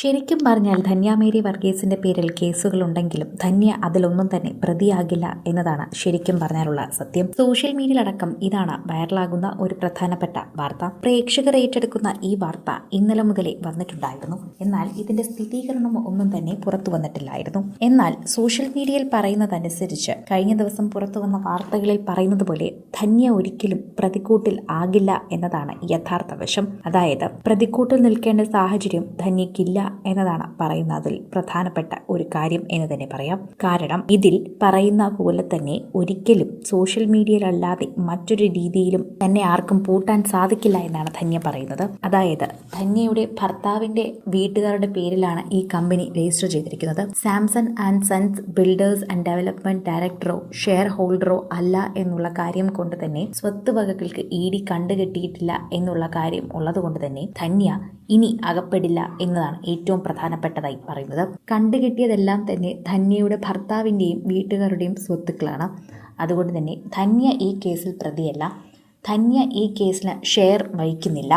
ശരിക്കും പറഞ്ഞാൽ ധന്യാമേരി വർഗീസിന്റെ പേരിൽ കേസുകളുണ്ടെങ്കിലും ധന്യ അതിലൊന്നും തന്നെ പ്രതിയാകില്ല എന്നതാണ് ശരിക്കും പറഞ്ഞാലുള്ള സത്യം. സോഷ്യൽ മീഡിയയിലടക്കം ഇതാണ് വൈറലാകുന്ന ഒരു പ്രധാനപ്പെട്ട വാർത്ത. പ്രേക്ഷകർ ഏറ്റെടുക്കുന്ന ഈ വാർത്ത ഇന്നലെ മുതലേ വന്നിട്ടുണ്ടായിരുന്നു. എന്നാൽ ഇതിന്റെ സ്ഥിരീകരണം ഒന്നും തന്നെ പുറത്തു വന്നിട്ടില്ലായിരുന്നു. എന്നാൽ സോഷ്യൽ മീഡിയയിൽ പറയുന്നതനുസരിച്ച് കഴിഞ്ഞ ദിവസം പുറത്തു വന്ന വാർത്തകളിൽ പറയുന്നത് പോലെ ധന്യ ഒരിക്കലും പ്രതിക്കൂട്ടിൽ ആകില്ല എന്നതാണ് യഥാർത്ഥ വശം. അതായത് പ്രതിക്കൂട്ടിൽ നിൽക്കേണ്ട സാഹചര്യം ധന്യയ്ക്കില്ല എന്നതാണ് പറയുന്നതിൽ പ്രധാനപ്പെട്ട ഒരു കാര്യം എന്ന് തന്നെ പറയാം. കാരണം ഇതിൽ പറയുന്ന പോലെ തന്നെ ഒരിക്കലും സോഷ്യൽ മീഡിയയിലല്ലാതെ മറ്റൊരു രീതിയിലും തന്നെ ആർക്കും പൂട്ടാൻ സാധിക്കില്ല എന്നാണ് ധന്യ പറയുന്നത്. അതായത് ധന്യയുടെ ഭർത്താവിന്റെ വീട്ടുകാരുടെ പേരിലാണ് ഈ കമ്പനി രജിസ്റ്റർ ചെയ്തിരിക്കുന്നത്. Samson and sons builders and development ഡയറക്ടറോ share ഹോൾഡറോ അല്ല എന്നുള്ള കാര്യം കൊണ്ട് തന്നെ സ്വത്ത് വകകൾക്ക് ഇ ഡി കണ്ടുകെട്ടിയിട്ടില്ല എന്നുള്ള കാര്യം ഉള്ളതുകൊണ്ട് തന്നെ ധന്യ ഇനി അകപ്പെടില്ല എന്നതാണ് ഏറ്റവും പ്രധാനപ്പെട്ടതായി പറയുന്നത്. കണ്ടുകിട്ടിയതെല്ലാം തന്നെ ധന്യയുടെ ഭർത്താവിന്റെയും വീട്ടുകാരുടെയും സ്വത്തുക്കളാണ്. അതുകൊണ്ട് തന്നെ ധന്യ ഈ കേസിൽ പ്രതിയല്ല. ധന്യ ഈ കേസിന് ഷെയർ വഹിക്കുന്നില്ല.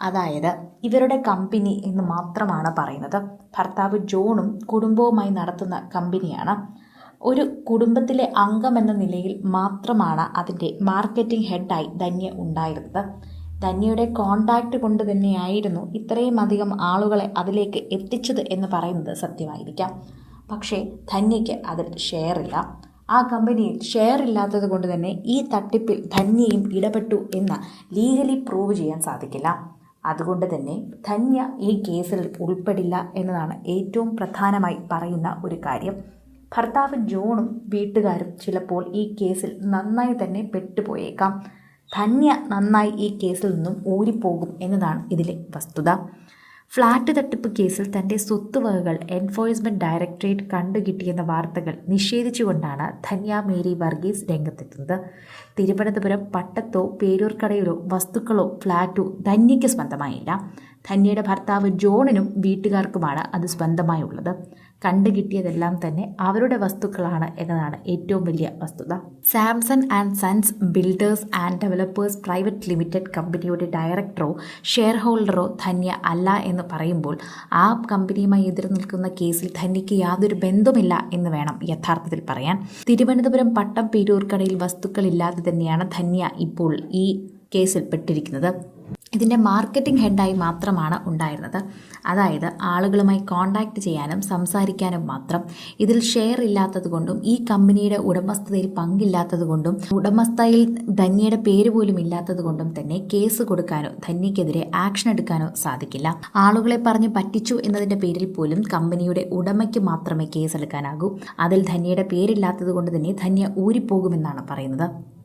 അതായത് ഇവരുടെ കമ്പനി എന്ന് മാത്രമാണ് പറയുന്നത്. ഭർത്താവ് ജോണും കുടുംബവുമായി നടത്തുന്ന കമ്പനിയാണ്. ഒരു കുടുംബത്തിലെ അംഗമെന്ന നിലയിൽ മാത്രമാണ് അതിന്റെ മാർക്കറ്റിംഗ് ഹെഡായി ധന്യ ഉണ്ടായിരുന്നത്. ധന്യയുടെ കോണ്ടാക്ട് കൊണ്ട് തന്നെയായിരുന്നു ഇത്രയും അധികം ആളുകളെ അതിലേക്ക് എത്തിച്ചത് എന്ന് പറയുന്നത് സത്യമായിരിക്കാം. പക്ഷേ ധന്യയ്ക്ക് അതിൽ ഷെയർ ഇല്ല. ആ കമ്പനിയിൽ ഷെയർ ഇല്ലാത്തത് കൊണ്ട് തന്നെ ഈ തട്ടിപ്പിൽ ധന്യയും ഇടപെട്ടു എന്ന് ലീഗലി പ്രൂവ് ചെയ്യാൻ സാധിക്കില്ല. അതുകൊണ്ട് തന്നെ ധന്യ ഈ കേസിൽ ഉൾപ്പെടില്ല എന്നതാണ് ഏറ്റവും പ്രധാനമായി പറയുന്ന ഒരു കാര്യം. ഭർത്താവ് ജോണും വീട്ടുകാരും ചിലപ്പോൾ ഈ കേസിൽ നന്നായി തന്നെ പെട്ടുപോയേക്കാം. ധന്യ നന്നായി ഈ കേസിൽ നിന്നും ഊരിപ്പോകും എന്നതാണ് ഇതിലെ വസ്തുത. ഫ്ലാറ്റ് തട്ടിപ്പ് കേസിൽ തന്റെ സ്വത്തുവകകൾ എൻഫോഴ്സ്മെന്റ് ഡയറക്ടറേറ്റ് കണ്ടുകിട്ടിയെന്ന വാർത്തകൾ നിഷേധിച്ചുകൊണ്ടാണ് ധന്യ മേരി വർഗീസ് രംഗത്തെത്തുന്നത്. തിരുവനന്തപുരം പട്ടത്തോ പേരൂർക്കടയിലോ വസ്തുക്കളോ ഫ്ലാറ്റോ ധന്യയ്ക്ക് സ്വന്തമായില്ല. ധന്യയുടെ ഭർത്താവ് ജോണിനും വീട്ടുകാർക്കുമാണ് അത് സ്വന്തമായുള്ളത്. കണ്ടുകിട്ടിയതെല്ലാം തന്നെ അവരുടെ വസ്തുക്കളാണ് എന്നതാണ് ഏറ്റവും വലിയ വസ്തുത. Samson and sons builders and developers private limited കമ്പനിയുടെ ഡയറക്ടറോ ഷെയർ ഹോൾഡറോ ധന്യ അല്ല എന്ന് പറയുമ്പോൾ ആ കമ്പനിയുമായി എതിർ നിൽക്കുന്ന കേസിൽ ധന്യയ്ക്ക് യാതൊരു ബന്ധമില്ല എന്ന് വേണം യഥാർത്ഥത്തിൽ പറയാൻ. തിരുവനന്തപുരം പട്ടം പേരൂർക്കടയിൽ വസ്തുക്കളില്ലാതെ തന്നെയാണ് ധന്യ ഇപ്പോൾ ഈ കേസിൽ പെട്ടിരിക്കുന്നത്. ഇതിന്റെ മാർക്കറ്റിംഗ് ഹെഡായി മാത്രമാണ് ഉണ്ടായിരുന്നത്. അതായത് ആളുകളുമായി കോണ്ടാക്ട് ചെയ്യാനും സംസാരിക്കാനും മാത്രം ഇതിൽ ഷെയർ ഇല്ലാത്തതുകൊണ്ടും ഈ കമ്പനിയുടെ ഉടമസ്ഥതയിൽ പങ്കില്ലാത്തതുകൊണ്ടും ഉടമസ്ഥയിൽ ധന്യയുടെ പേര് പോലും ഇല്ലാത്തതുകൊണ്ടും തന്നെ കേസ് കൊടുക്കാനോ ധന്യക്കെതിരെ ആക്ഷൻ എടുക്കാനോ സാധിക്കില്ല. ആളുകളെ പറഞ്ഞ് പറ്റിച്ചു എന്നതിന്റെ പേരിൽ പോലും കമ്പനിയുടെ ഉടമയ്ക്ക് മാത്രമേ കേസെടുക്കാനാകൂ അതിൽ ധന്യയുടെ പേരില്ലാത്തത് കൊണ്ട് തന്നെ ധന്യ ഊരിപ്പോകുമെന്നാണ് പറയുന്നത്.